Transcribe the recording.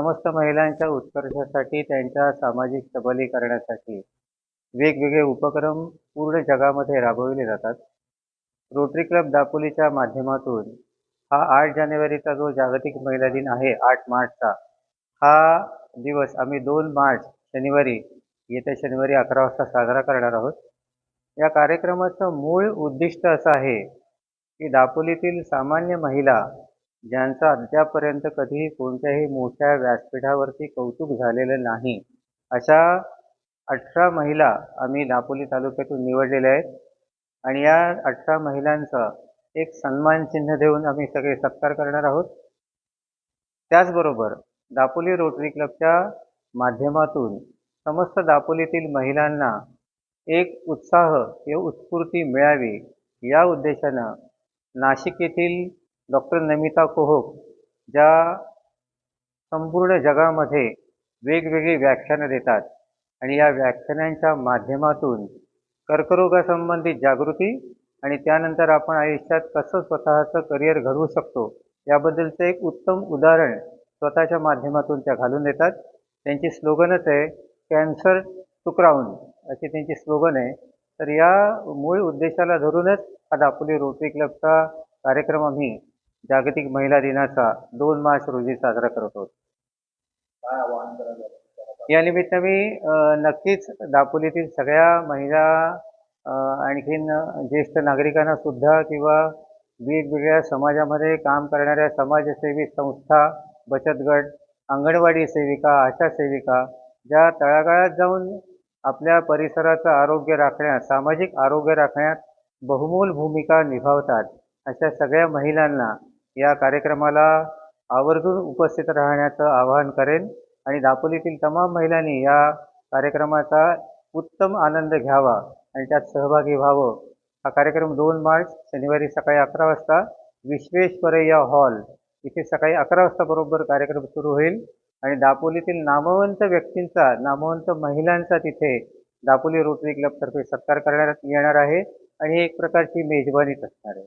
समस्त महिलांच्या उत्कर्षासाठी त्यांच्या सामाजिक सबलीकरणासाठी वेगवेगळे उपक्रम पूर्ण जगामध्ये राबविले जातात. रोटरी क्लब दापोलीच्या माध्यमातून हा आठ जानेवारीचा जो जागतिक महिला दिन आहे आठ मार्चचा हा दिवस आम्ही दोन मार्च शनिवारी येत्या शनिवारी अकरा वाजता साजरा करणार आहोत. या कार्यक्रमाचं मूळ उद्दिष्ट असं आहे की दापोलीतील सामान्य महिला ज्यांचं अद्यापर्यंत कधीही कोणत्याही मोठ्या व्यासपीठावरती कौतुक झालेलं नाही. अशा अठरा महिला आम्ही दापोली तालुक्यातून निवडलेल्या आहेत. आणि या अठरा महिलांचं एक सन्मान चिन्ह देऊन आम्ही सगळे सत्कार करणार आहोत. त्याचबरोबर दापोली रोटरी क्लबच्या माध्यमातून समस्त दापोलीतील महिलांना एक उत्साह किंवा उत्स्फूर्ती मिळावी या उद्देशानं नाशिक येथील डॉक्टर नमिता कोहक ज्या संपूर्ण जगामध्ये वेगवेगळी व्याख्यानं देतात आणि या व्याख्यानांच्या माध्यमातून कर्करोगासंबंधित जागृती आणि त्यानंतर आपण आयुष्यात कसं स्वतःचं करिअर घडवू शकतो याबद्दलचं एक उत्तम उदाहरण स्वतःच्या माध्यमातून त्या घालून देतात. त्यांची स्लोगनच आहे कॅन्सर टू अशी त्यांची स्लोगन आहे. तर या मूळ उद्देशाला धरूनच आज दापोली रोटरी क्लबचा कार्यक्रम आम्ही जागतिक महिला दिनाचा दोन मार्च रोजी साजरा करत आहोत या निमित्त मी नक्कीच दापोलीतील सगळ्या महिला आणखीन ज्येष्ठ नागरिकांना सुद्धा किंवा वेगवेगळ्या समाजामध्ये काम करणाऱ्या समाजसेवी संस्था बचत गट अंगणवाडी सेविका आशा सेविका ज्या तळागाळात जाऊन आपल्या परिसराचं आरोग्य राखण्यात सामाजिक आरोग्य राखण्यात बहुमूल भूमिका निभावतात अशा सगळ्या महिलांना या कार्यक्रमाला आवर्जून उपस्थित राहण्याचं आवाहन करेन. आणि दापोलीतील तमाम महिलांनी या कार्यक्रमाचा उत्तम आनंद घ्यावा आणि त्यात सहभागी व्हावं. हा कार्यक्रम दोन मार्च शनिवारी सकाळी अकरा वाजता विश्वेश्वरय्या हॉल इथे सकाळी अकरा वाजता बरोबर कार्यक्रम सुरू होईल. आणि दापोलीतील नामवंत व्यक्तींचा नामवंत महिलांचा तिथे दापोली रोटरी क्लबतर्फे सत्कार करण्यात येणार आहे. आणि एक प्रकारची मेजबानीच असणार आहे.